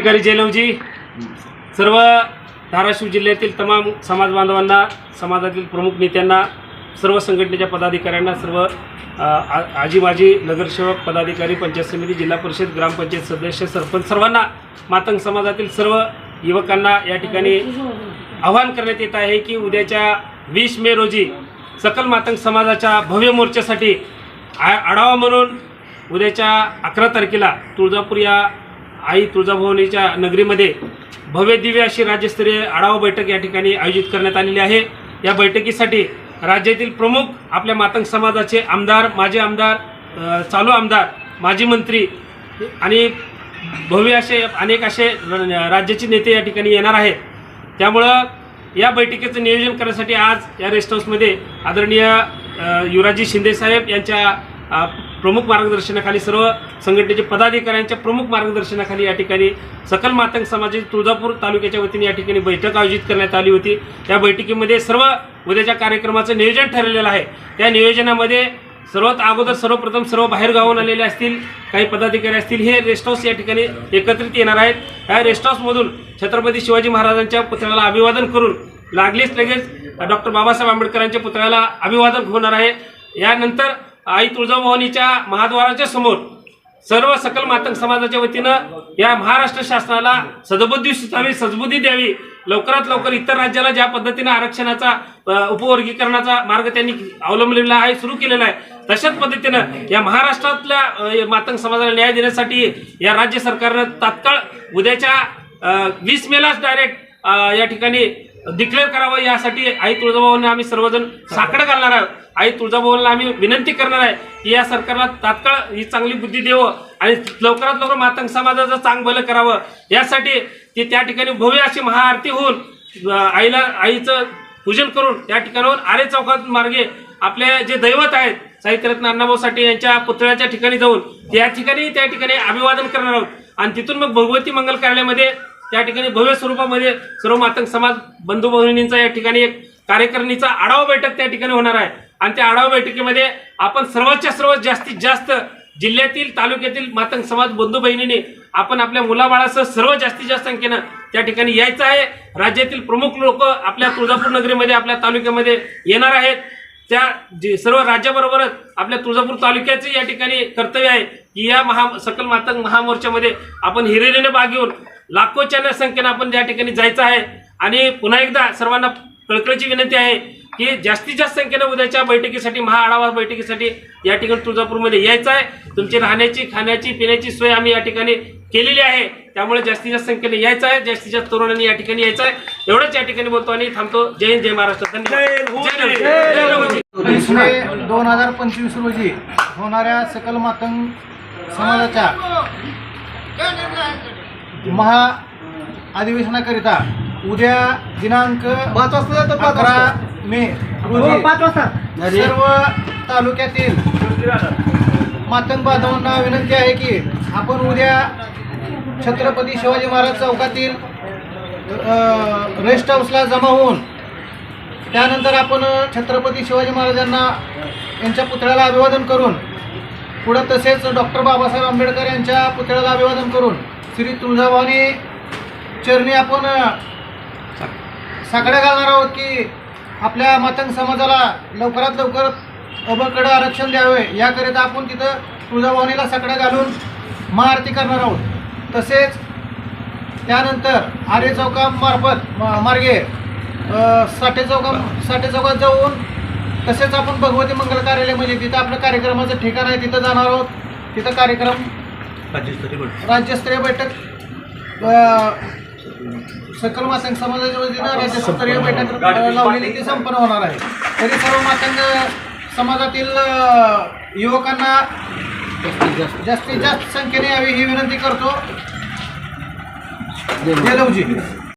क्रांतिकारी जयलवजी सर्व धाराशिव जिल्ह्यातील तमाम समाज बांधवांना समाजातील प्रमुख नेत्यांना सर्व संघटनेच्या पदाधिकाऱ्यांना सर्व आजी माजी नगरसेवक पदाधिकारी पंचायत समिती जिल्हा परिषद ग्रामपंचायत सदस्य सरपंच सर्वांना मातंग समाजातील सर्व युवकांना या ठिकाणी आवाहन करण्यात येत आहे की उद्याच्या वीस मे रोजी सकल मातंग समाजाच्या भव्य मोर्चासाठी आ आढावा म्हणून उद्याच्या अकरा तारखेला तुळजापूर या आई तुळजाभवानीच्या नगरीमध्ये भव्य दिव्य अशी राज्यस्तरीय आढावा बैठक या ठिकाणी आयोजित करण्यात आलेली आहे. या बैठकीसाठी राज्यातील प्रमुख आपल्या मातंग समाजाचे आमदार माजी आमदार चालू आमदार माजी मंत्री आणि भव्य असे अनेक असे र- राज्याचे नेते या ठिकाणी येणार आहेत. त्यामुळं या बैठकीचं नियोजन करण्यासाठी आज या रेस्ट हाऊसमध्ये आदरणीय युवराजी शिंदेसाहेब यांच्या प्रमुख मार्गदर्शनाखाली सर्व संघटनेचे पदाधिकाऱ्यांच्या प्रमुख मार्गदर्शनाखाली या ठिकाणी सकल मातंग समाजाची तुळजापूर तालुक्याच्या वतीने या ठिकाणी बैठक आयोजित करण्यात आली होती. त्या बैठकीमध्ये सर्व उद्याच्या कार्यक्रमाचं नियोजन ठरलेलं आहे. त्या नियोजनामध्ये सर्वात अगोदर सर्वप्रथम सर्व बाहेर गावून आलेले असतील काही पदाधिकारी असतील हे रेस्ट हाऊस या ठिकाणी एकत्रित येणार आहेत. ह्या रेस्ट हाऊसमधून छत्रपती शिवाजी महाराजांच्या पुतळ्याला अभिवादन करून लागलीच लगेच डॉक्टर बाबासाहेब आंबेडकरांच्या पुतळ्याला अभिवादन होणार आहे. यानंतर आई तुळजाभवानीच्या महाद्वाराच्या समोर सर्व सकल मातंग समाजाच्या वतीनं या महाराष्ट्र शासनाला सदबुद्धी सुचावी सदबुद्धी द्यावी लवकरात लवकर इतर राज्याला ज्या पद्धतीनं आरक्षणाचा उपवर्गीकरणाचा मार्ग त्यांनी अवलंबलेला आहे सुरू केलेला आहे तशाच पद्धतीनं या महाराष्ट्रातल्या मातंग समाजाला न्याय देण्यासाठी या राज्य सरकारनं तात्काळ उद्याच्या वीस मेलाच डायरेक्ट या ठिकाणी डिक्लेअर करावं यासाठी आई तुळजाभवांना आम्ही सर्वजण साकडं घालणार आहोत. आई तुळजाभवांना आम्ही विनंती करणार आहे की या सरकारला तात्काळ ही चांगली बुद्धी द्यावं आणि लवकरात लवकर मातंग समाजाचं चांग भलं करावं. यासाठी ती त्या ठिकाणी भव्य अशी महाआरती होऊन आईला आईचं पूजन करून त्या ठिकाणाहून आरे चौकात मार्गे आपले जे दैवत आहेत साहित्यरत्न अण्णाभाऊ साठे यांच्या पुतळ्याच्या ठिकाणी जाऊन त्या ठिकाणी त्या ठिकाणी अभिवादन करणार आहोत. आणि तिथून मग भगवती मंगल कार्यालयामध्ये त्या ठिकाणी भव्य स्वरूपामध्ये सर्व मातंग समाज बंधू भगिनींचा या ठिकाणी एक कार्यकारिणीचा आढावा बैठक त्या ठिकाणी होणार आहे. आणि त्या आढावा बैठकीमध्ये आपण सर्वांच्या सर्व जास्तीत जास्त जिल्ह्यातील तालुक्यातील मातंग समाज बंधू बहिणीने आपण आपल्या मुलाबाळासह सर्व जास्तीत जास्त संख्येनं त्या ठिकाणी यायचं आहे. राज्यातील प्रमुख लोक आपल्या तुळजापूर नगरीमध्ये आपल्या तालुक्यामध्ये येणार आहेत. त्या जे सर्व राज्याबरोबरच आपल्या तुळजापूर तालुक्याचे या ठिकाणी कर्तव्य आहे की या महा सकल मातंग महामोर्चामध्ये आपण हिरेरीने भाग घेऊन लाखोच्या संख्येनं आपण त्या ठिकाणी जायचं आहे. आणि पुन्हा एकदा सर्वांना कळकळीची विनंती आहे की जास्तीत जास्त संख्येनं उद्याच्या बैठकीसाठी महाआढावा बैठकीसाठी या ठिकाणी तुळजापूरमध्ये यायचं आहे. तुमची राहण्याची खाण्याची पिण्याची सोय आम्ही या ठिकाणी केलेली आहे. त्यामुळे जास्तीत जास्त संख्येने यायचं आहे. जास्तीत जास्त तरुणांनी या ठिकाणी यायचं आहे. एवढंच या ठिकाणी बोलतो आणि थांबतो. जय हिंद जय महाराष्ट्र. धन्यवाद. जय दोन हजार पंचवीस रोजी होणाऱ्या सकल मातंग समाजाच्या महा अधिवेशनाकरिता उद्या दिनांक पाच वाजता अकरा मे रोजी पाच वाजता. सर्व तालुक्यातील मातंग बांधवांना विनंती आहे की आपण उद्या छत्रपती शिवाजी महाराज चौकातील रेस्ट हाऊसला जमा होऊन त्यानंतर आपण छत्रपती शिवाजी महाराजांना यांच्या पुतळ्याला अभिवादन करून पुढं तसेच डॉक्टर बाबासाहेब आंबेडकर यांच्या पुतळ्याला अभिवादन करून श्री तुळजाभवानी चरणी आपण साकड्या घालणार आहोत की आपल्या मातंग समाजाला लवकरात लवकर अबकडं आरक्षण द्यावे याकरिता आपण तिथं तुळजाभवानीला साकड्या घालून महाआरती करणार आहोत. तसेच त्यानंतर आर्य चौकामार्फत म- मार्गे साठे चौका साठे चौकात जाऊन तसेच आपण भगवती मंगल कार्यालय म्हणजे तिथं आपलं कार्यक्रमाचं ठिकाण आहे तिथं जाणार आहोत. तिथं कार्यक्रम राज्यस्तरीय बैठक. सकल मातंग समाजाच्या वतीनं राज्यस्तरीय बैठक लावलेली ती संपन्न होणार आहे. तरी सर्व मातंग समाजातील युवकांना जास्तीत जास्त संख्येने यावी ही विनंती करतो. जय लवजी